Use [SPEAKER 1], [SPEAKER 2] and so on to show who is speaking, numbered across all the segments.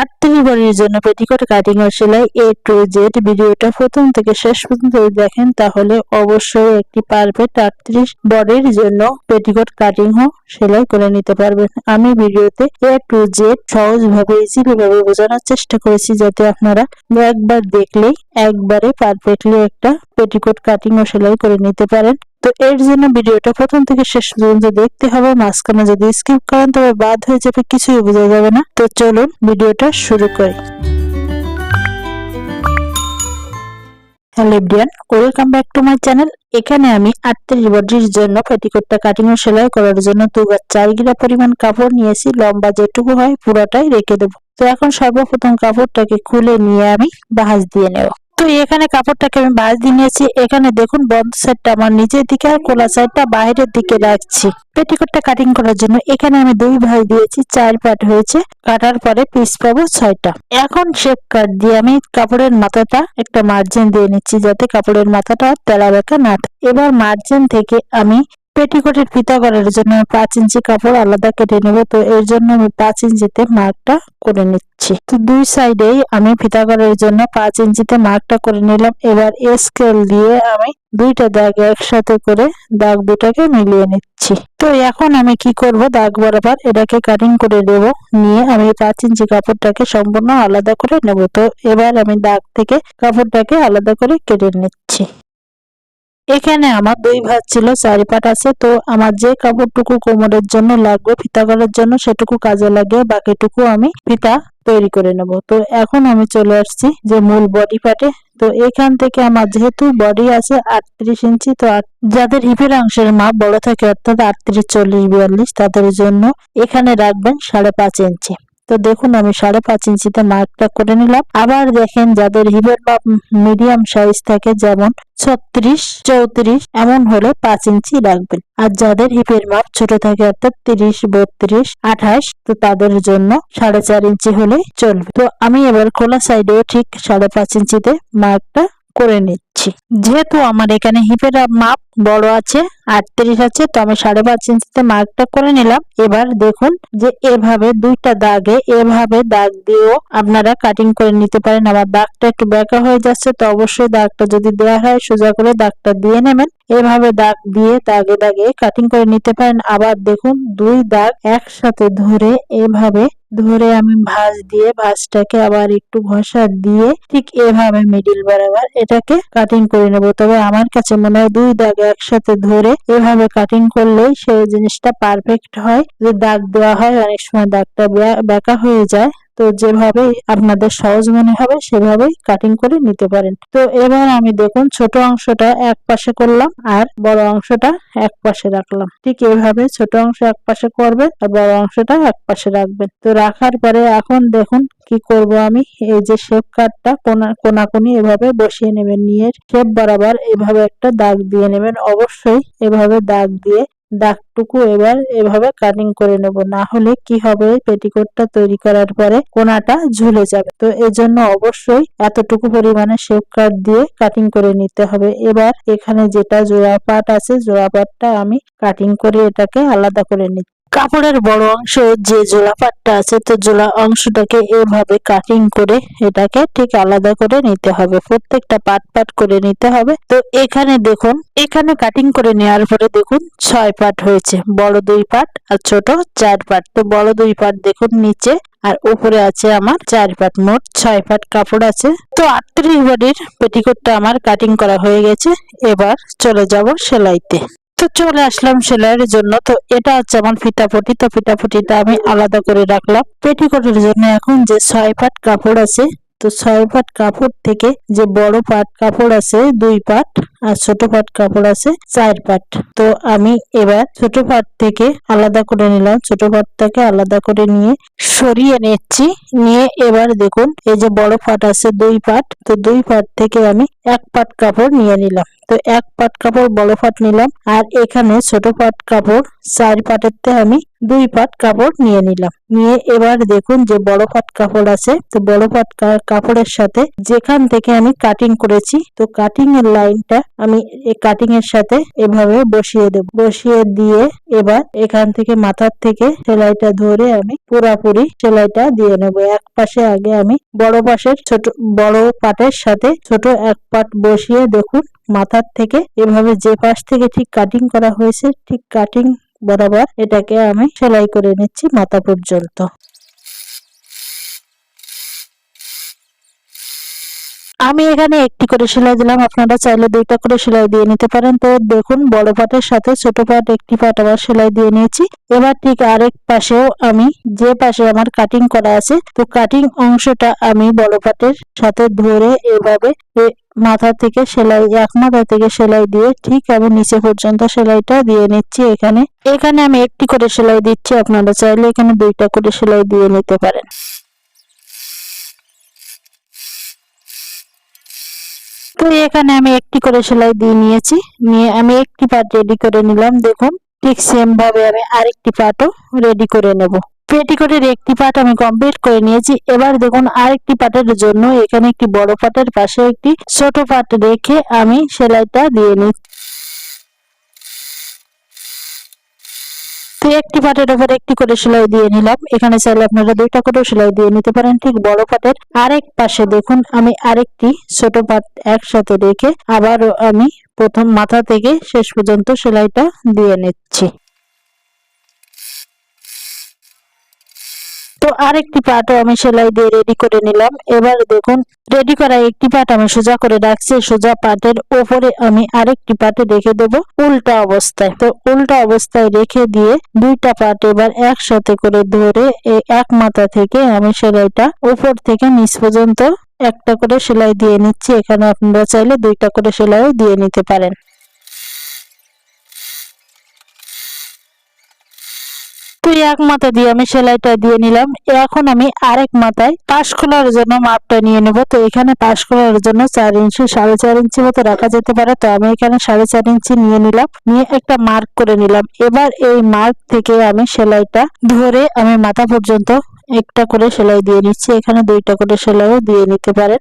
[SPEAKER 1] আটত্রিশ বডির জন্য পেটিকোট কাটিং ও সেলাই এ টু জেড ভিডিওটা প্রথম থেকে শেষ পর্যন্ত দেখেন, তাহলে অবশ্যই একটি পারফেক্ট আটত্রিশ বডির জন্য পেটিকোট কাটিং ও সেলাই করে নিতে পারবেন। আমি ভিডিওতে এ টু জেড সহজ ভাবে বোঝানোর চেষ্টা করেছি, যাতে আপনারা একবার দেখলেই, একবারে পারফেক্টলি একটা পেটিকোট কাটিং ও সেলাই করে নিতে পারেন। তো এর জন্য ভিডিওটা প্রথম থেকে শেষ পর্যন্ত দেখতে হবে। মাঝখানে যদি স্কিপ করেন, তবে বাদ হয়ে যাবে, কিছুই বোঝা যাবে না। তো চলুন ভিডিওটা শুরু করি। Hello everyone, welcome back to my channel. এখানে আমি আটত্রিশ বডির জন্য পেটিকোটটা কাটিং সেলাই করার জন্য দুবার চার গিরা পরিমাণ কাপড় নিয়েছি। লম্বা যেটুকু হয় পুরোটাই রেখে দেবো। তো এখন সর্বপ্রথম কাপড়টাকে খুলে নিয়ে আমি বাহাজ দিয়ে নেব। তো এখানে কাপড়টাকে আমি ভাঁজ দিয়ে নিয়েছি। এখানে দেখুন বন্ধ সাইডটা আমার নিচের দিকে আর কোলা সাইডটা বাইরের দিকে রাখছি। পেটিকোটটা কাটিং করার জন্য এখানে আমি দুই ভাঁজ দিয়েছি, চার পাট হয়েছে। কাটার পরে পিস পাবো ছয়টা। এখন শেপ কাট দিয়ে আমি কাপড়ের মাথাটা একটা মার্জিন দিয়ে নিচ্ছি যাতে কাপড়ের মাথাটা তেলা বেঁকা না এবার মার্জিন থেকে আমি পেটিকোটের ফিতা করার জন্য পাঁচ ইঞ্চি কাপড় আলাদা কেটে নেব, তো এর জন্য আমি পাঁচ ইঞ্চিতে মার্কটা করে নিচ্ছি। তো দুই সাইডেই আমি ফিতা করার জন্য পাঁচ ইঞ্চিতে মার্কটা করে নিলাম। এবার স্কেল দিয়ে আমি দুইটা দাগ একসাথে করে দাগ দুটাকে মিলিয়ে নিচ্ছি। তো এখন আমি কি করব? দাগ বরাবর এটাকে কাটিং করে দেব নিয়ে আমি পাঁচ ইঞ্চি কাপড়টাকে সম্পূর্ণ আলাদা করে নেব। তো এবার আমি দাগ থেকে কাপড়টাকে আলাদা করে কেটে নিচ্ছি। এখানে আমার দুই ভাঁজ ছিল চারি পাট আছে। তো আমার যে কাপড়টুকু কোমরের জন্য লাগবে, ফিতা করার জন্য সেটুকু কাজে লাগিয়ে বাকিটুকু আমি ফিতা তৈরি করে নেব। তো এখন আমি চলে আসছি যে মূল বডি পাটে তো এখান থেকে আমার যেহেতু বডি আছে আটত্রিশ ইঞ্চি, তো যাদের হিপের অংশের মাপ বড় থাকে অর্থাৎ আটত্রিশ, চল্লিশ, বিয়াল্লিশ, তাদের জন্য এখানে রাখবেন সাড়ে পাঁচ ইঞ্চি। তো দেখুন আমি সাড়ে পাঁচ ইঞ্চিতে মার্কটা করে নিলাম। আবার দেখেন যাদের হিপের মাপ মিডিয়াম সাইজ থাকে, যেমন ছত্রিশ, চৌত্রিশ, এমন হলে পাঁচ ইঞ্চি রাখবেন আর যাদের হিপের মাপ ছোট থাকে অর্থাৎ তিরিশ, বত্রিশ, আঠাশ, তো তাদের জন্য সাড়ে চার ইঞ্চি হলে চলবে। তো আমি এবার খোলা সাইডে ঠিক সাড়ে পাঁচ ইঞ্চিতে মার্কটা করে নিচ্ছি। যেহেতু আমার এখানে হিপের মাপ বড় আছে, আটত্রিশ আছে, তো আমি সাড়ে পাঁচ ইঞ্চিতে মার্কটা করে নিলাম। এবার দেখুন যে এভাবে দুইটা দাগে, এভাবে দাগ দিয়েও আপনারা কাটিং করে নিতে পারেন। আমার দাগটা একটু বেঁকা হয়ে যাচ্ছে, তো অবশ্যই দাগটা যদি দেওয়া হয়, সোজা করে দাগটা দিয়ে নেবেন। এভাবে দাগ দিয়ে দাগে দাগে কাটিং করে নিতে পারেন। আবার দেখুন দুই দাগ একসাথে ধরে এভাবে ধরে আমি ভাঁজ দিয়ে ভাঁজটাকে আবার একটু ঘষা দিয়ে ঠিক এভাবে মিডিল বরাবর এটাকে কাটিং করে নেব। তবে আমার কাছে মনে হয় দুই দাগ একসাথে ধরে এভাবে কাটিং করলেই সেই জিনিসটা পারফেক্ট হয়। যে দাগ দেওয়া হয়, অনেক সময় দাগটা বেঁকা হয়ে যায়। তো যেভাবে আপনাদের সহজ মনে হবে, সেভাবেই কাটিং করে নিতে পারেন। তো এবার আমি দেখুন ছোট অংশটা এক পাশে করলাম আর বড় অংশটা এক পাশে রাখলাম। ঠিক এভাবে ছোট অংশ এক পাশে করবেন আর বড় অংশটা এক পাশে রাখবেন। তো রাখার পরে এখন দেখুন কি করব আমি, এই যে শেপ কাটটা কোনা, কোনাকুনি এভাবে বসিয়ে নেবেন। নিয়ে শেপ বরাবর এভাবে একটা দাগ দিয়ে নেবেন। অবশ্যই এভাবে দাগ দিয়ে দাগটুকু এবার এভাবে কাটিং করে নেব। না হলে কি হবে? পেটিকোটটা তৈরি করার পরে কোনাটা ঝুলে যাবে। তো এজন্য অবশ্যই এতটুকু পরিমাণে শেপ কাট দিয়ে কাটিং করে নিতে হবে। এবার এখানে যেটা জোড়া পাট আছে, জোড়া পাটটা আমি কাটিং করে এটাকে আলাদা করে নিচ্ছি। কাপড়ের বড় অংশ যে জোড়া পাটটা আছে, তো জোলা অংশটাকে এভাবে কাটিং করে এটাকে ঠিক আলাদা করে নিতে হবে। প্রত্যেকটা পাট পাট করে নিতে হবে। তো এখানে দেখুন, এখানে কাটিং করে নেওয়ার পরে দেখুন ছয় পাট হয়েছে। বড় দুই পাট আর ছোট চার পাট। তো বড় দুই পাট দেখুন নিচে আর উপরে আছে আমার চার পাট। মোট ছয় পাট কাপড় আছে। তো আটত্রিশ বডির পেটিকোটটা আমার কাটিং করা হয়ে গেছে। এবার চলে যাব সেলাইতে। তো চলে আসলাম সেলাইয়ের জন্য। তো এটা হচ্ছে আমার ফিটাফুটি তো ফিটাফুটিটা আমি আলাদা করে রাখলাম। পেটিকোটের জন্য এখন যে ছয় পাট কাপড় আছে, তো ছয় পাট কাপড় থেকে যে বড় পাট কাপড় আছে, দুই পাট আর ছোট পাট কাপড় আছে, চার পাট। তো আমি এবার ছোট পাট থেকে আলাদা করে নিলাম। ছোট পাটটাকে আলাদা করে নিয়ে সরিয়ে নিচ্ছি। নিয়ে এবার দেখুন, এই যে বড় পাট আছে দুই পাট, তো দুই পাট থেকে আমি এক পাট কাপড় নিয়ে নিলাম। তো এক পাট কাপড় বড় পাট নিলাম, আর এখানে ছোট পাট কাপড়, চার পাটেরতে আমি দুই পাট কাপড় নিয়ে নিলাম। নিয়ে এবার দেখুন যে বড় পাট কাপড় আছে, তো বড় পাট কাপড়ের সাথে যেখান থেকে আমি কাটিং করেছি, তো কাটিং এর লাইনটা আমি এই কাটিং এর সাথে এভাবে বসিয়ে দেব। বসিয়ে দিয়ে এবার এখান থেকে মাথার থেকে সেলাইটা ধরে আমি পুরাপুরি সেলাইটা দিয়ে নেব। এক পাশে আগে আমি বড় পাশের ছোট, বড় পাটের সাথে ছোট এক পাট বসিয়ে দেখুন মাথার থেকে এভাবে যে পাশ থেকে ঠিক কাটিং করা হয়েছে, ঠিক কাটিং বরাবর এটাকে আমি সেলাই করে নিচ্ছি মাথা পর্যন্ত। আমি এখানে একটি করে সেলাই দিলাম, আপনারা চাইলে দুইটা করে সেলাই দিয়ে নিতে পারেন। তো দেখুন, বড় পাটের সাথে ছোট পাট, একটি পাট আবার সেলাই দিয়ে নিয়েছি। এবার ঠিক আরেক পাশেও আমি যে পাশে আমার কাটিং করা আছে, তো কাটিং অংশটা আমি বড় পাটের সাথে ধরে এভাবে মাথা থেকে সেলাই, এক মাথা থেকে সেলাই দিয়ে ঠিক আমি নিচে পর্যন্ত সেলাইটা দিয়ে নিচ্ছি এখানে। এখানে আমি একটি করে সেলাই দিচ্ছি, আপনারা চাইলে এখানে দুইটা করে সেলাই দিয়ে নিতে পারেন। তো এখানে আমি একটি করে সেলাই দিয়ে নিয়েছি, নিয়ে আমি একটি পার্ট রেডি করে নিলাম, দেখুন ঠিক সেম ভাবে আমি আরেকটি পার্টও রেডি করে নেব। পেটিকোটের একটি পাট আমি কমপ্লিট করে নিয়েছি। এবার দেখুন আরেকটি পাটের জন্য এখানে একটি বড় পাটের পাশে একটি ছোট পাট রেখে আমি সেলাইটা দিয়ে তো একটি পাটের উপর একটি করে সেলাই দিয়ে নিলাম। এখানে চাইলে আপনারা দুইটা করে সেলাই দিয়ে নিতে পারেন। ঠিক বড় পাটের আরেক পাশে দেখুন আমি আরেকটি ছোট পাট একসাথে রেখে আবারও আমি প্রথম মাথা থেকে শেষ পর্যন্ত সেলাইটা দিয়ে নিচ্ছি। তো আরেকটি পাটও আমি সেলাই দিয়ে রেডি করে নিলাম। এবার দেখুন রেডি করা একটি পাট আমি সোজা করে রাখছি। সোজা পাটের ওপরে আমি আরেকটি পাটে রেখে দেব উল্টা অবস্থায়। তো উল্টা অবস্থায় রেখে দিয়ে দুইটা পাট এবার একসাথে করে ধরে এক মাথা থেকে আমি সেলাইটা উপর থেকে নিচ পর্যন্ত একটা করে সেলাই দিয়ে নিচ্ছি। এখানে আপনারা চাইলে দুইটা করে সেলাইও দিয়ে নিতে পারেন। তো এক মাথা দিয়ে আমি সেলাইটা দিয়ে নিলাম। এখন আমি আরেক মাথায় পাশ খোলার জন্য মাপটা নিয়ে নেব। তো এখানে পাশ খোলার জন্য চার ইঞ্চি, সাড়ে চার ইঞ্চি মতো রাখা যেতে পারে। তো আমি এখানে সাড়ে চার ইঞ্চি নিয়ে নিলাম। নিয়ে একটা মার্ক করে নিলাম। এবার এই মার্ক থেকে আমি সেলাইটা ধরে আমি মাথা পর্যন্ত একটা করে সেলাই দিয়ে নিচ্ছি। এখানে দুইটা করে সেলাইও দিয়ে নিতে পারেন।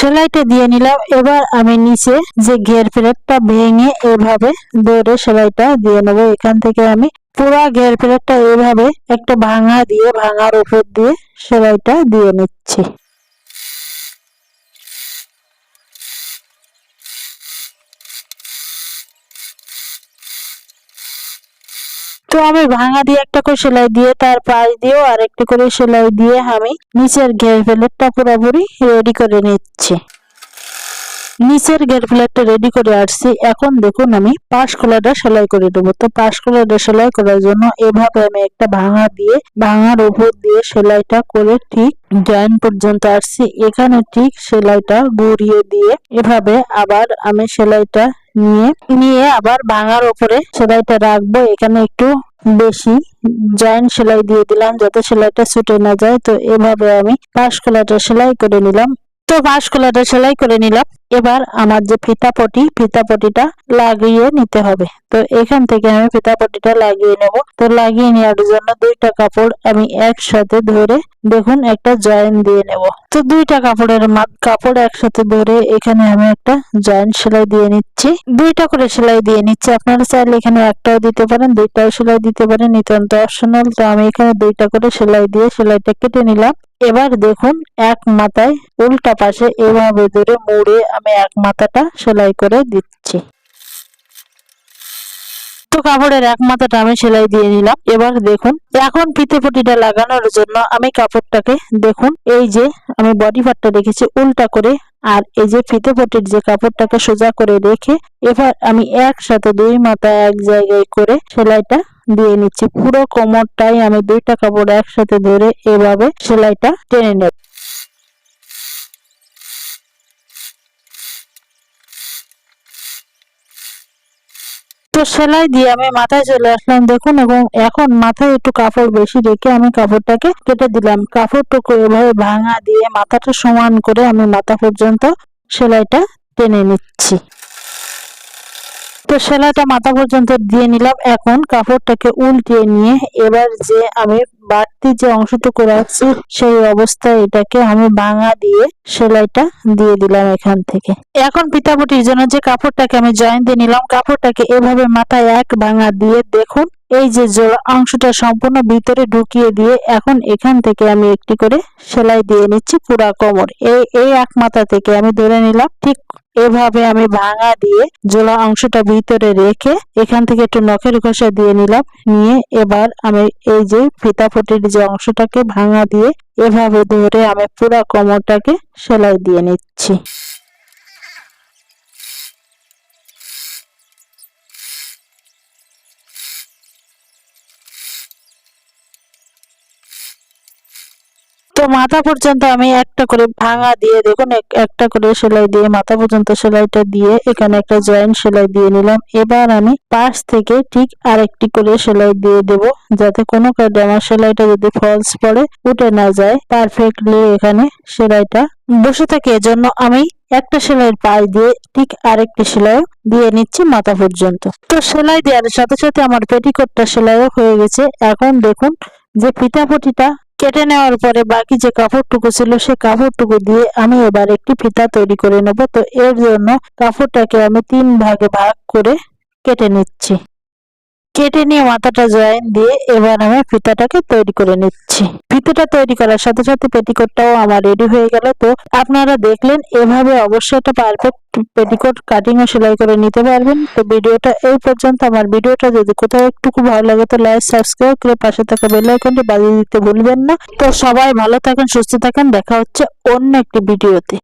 [SPEAKER 1] সেলাইটা দিয়ে নিলাম। এবার আমি নিচে যে ঘের প্লেটটা ভেঙে এভাবে দৌড়ে সেলাইটা দিয়ে নেব। এখান থেকে আমি পুরা ঘের প্লেটটা এভাবে একটা ভাঙা দিয়ে, ভাঙার উপর দিয়ে সেলাইটা দিয়ে নিচ্ছি। তো আমি ভাঙা দিয়ে একটা করে সেলাই দিয়ে তার পাশ দিয়েও আরেকটা করে সেলাই দিয়ে আমি নিচের ঘের প্লেটটা পুরোপুরি রেডি করে নিচ্ছি। নিচের গেট প্লেটটা রেডি করে আসছি। এখন দেখুন আমি পাশ খোলাটা সেলাই করে দেবো। তো পাশ খোলাটা সেলাই করার জন্য এভাবে আমি একটা ভাঙা দিয়ে, ভাঙার উপর দিয়ে সেলাইটা করে ঠিক জয়েন পর্যন্ত আসছি। এখানে ঠিক সেলাইটা ঘুরিয়ে দিয়ে এভাবে আবার আমি সেলাইটা নিয়ে নিয়ে আবার ভাঙার উপরে সেলাইটা রাখব। এখানে একটু বেশি জয়েন্ট সেলাই দিয়ে দিলাম যাতে সেলাইটা ছুটে না যায়। তো এভাবে আমি পাশ কলাটা সেলাই করে নিলাম। তো পাশ কলাটা সেলাই করে নিলাম। এবার আমার যে ফিতা পটি ফিতা পটিটা লাগিয়ে নিতে হবে। তো এখান থেকে আমি ফিতা পটিটা লাগিয়ে নেব। তো লাগিয়ে নেওয়ার জন্য দুইটা কাপড় আমি একসাথে ধরে দেখুন একটা জয়েন দিয়ে নেব। তো দুইটা কাপড়ের মা- কাপড় একসাথে ধরে এখানে আমি একটা জয়েন্ট সেলাই দিয়ে নিচ্ছি। দুইটা করে সেলাই দিয়ে নিচ্ছি। আপনারা চাইলে এখানে একটাও দিতে পারেন, দুইটাও সেলাই দিতে পারেন, নিতান্ত অপশনাল তো আমি এখানে দুইটা করে সেলাই দিয়ে সেলাইটা কেটে নিলাম। এবার দেখুন এক মাথায় উল্টা পাশে এভাবে ধরে মুড়ে আমি এক মাথাটা সেলাই করে দিচ্ছি। তো কাপড়ের এক মাথাটা আমি সেলাই দিয়ে নিলাম। এবার দেখুন, এখন ফিতে লাগানোর জন্য আমি কাপড়টাকে দেখুন, এই যে আমি বডি পার্টটা রেখেছি উল্টা করে, আর এই যে ফিতে পটির যে কাপড়টাকে সোজা করে রেখে এবার আমি একসাথে দুই মাথা এক জায়গায় করে সেলাইটা দিয়ে নিচ্ছি। পুরো কোমরটাই আমি দুইটা কাপড় একসাথে ধরে এভাবে সেলাইটা টেনে নেব। তো সেলাই দিয়ে আমি মাথায় চলে আসলাম, দেখুন, এবং এখন মাথায় একটু কাপড় বেশি রেখে আমি কাপড়টাকে কেটে দিলাম। কাপড়টুকু এভাবে ভাঙা দিয়ে মাথাটা সমান করে আমি মাথা পর্যন্ত সেলাইটা টেনে নিচ্ছি। তো সেলাইটা মাথা পর্যন্ত দিয়ে নিলাম। এখন কাপড়টাকে উল্টিয়ে নিয়ে এবার যে আমি বাড়তি যে অংশটুকু রাখছি, সেই অবস্থায় এটাকে আমি ভাঙা দিয়ে সেলাইটা দিয়ে দিলাম এখান থেকে। এখন পিতাপটির জন্য যে কাপড়টাকে আমি জয়েন দিয়ে নিলাম, কাপড়টাকে এভাবে মাথায় এক ভাঙা দিয়ে দেখুন, এই যে জোড়া অংশটা সম্পূর্ণ ভিতরে ঢুকিয়ে দিয়ে এখন এখান থেকে আমি একটি করে সেলাই দিয়ে নিচ্ছি পুরা কোমর। এই এই এক মাথা থেকে আমি ধরে নিলাম, ঠিক এভাবে আমি ভাঙা দিয়ে জোলা অংশটা ভিতরে রেখে এখান থেকে একটু নখের ঘষা দিয়ে নিলাম। নিয়ে এবার আমি এই যে ফিতা ফিতাফটির যে অংশটাকে ভাঙা দিয়ে এভাবে ধরে আমি পুরা কোমরটাকে সেলাই দিয়ে নিচ্ছি। তো মাথা পর্যন্ত আমি একটা করে ভাঙা দিয়ে দেখুন, এক- একটা করে সেলাই দিয়ে, মাথা পর্যন্ত সেলাইটা দিয়ে এখানে একটা জয়েন্ট সেলাই দিয়ে নিলাম। এবার আমি পাশ থেকে ঠিক আরেকটি করে সেলাই দিয়ে দেব, যাতে কোনো কারণে আমার সেলাইটা যদি ফলস পড়ে, উঠে না যায় পারফেক্টলি এখানে সেলাইটা বসে থাকে। এজন্য আমি একটা সেলাইয়ের পাশ দিয়ে ঠিক আরেকটি সেলাই দিয়ে নিচ্ছি মাথা পর্যন্ত। তো সেলাই দেওয়ার সাথে সাথে আমার পেটিকোটটা সেলাইও হয়ে গেছে। এখন দেখুন যে পিঠাপটিটা কেটে নেওয়ার পরে বাকি যে কাপড়টুকু ছিল, সে কাপড়টুকু দিয়ে আমি এবার একটি ফিতা তৈরি করে নেব। তো এর জন্য কাপড়টাকে আমি তিন ভাগে ভাগ করে কেটে নিচ্ছি। কেটে নিয়ে মাথাটা জয়েন দিয়ে এবার আমি ফিতাটাকে তৈরি করে নিচ্ছি। ফিতাটা তৈরি করার সাথে সাথে পেটিকোটটাও আমার রেডি হয়ে গেল। তো আপনারা দেখলেন, এভাবে অবশ্যই একটা পারফেক্ট পেটিকোট কাটিং ও সেলাই করে নিতে পারবেন। তো ভিডিওটা এই পর্যন্ত। আমার ভিডিওটা যদি কোথাও একটুকু ভালো লাগে, তো লাইক সাবস্ক্রাইব করে পাশে থাকা বেল আইকনটি বাজিয়ে দিতে ভুলবেন না। তো সবাই ভালো থাকেন, সুস্থ থাকেন। দেখা হচ্ছে অন্য একটি ভিডিওতে।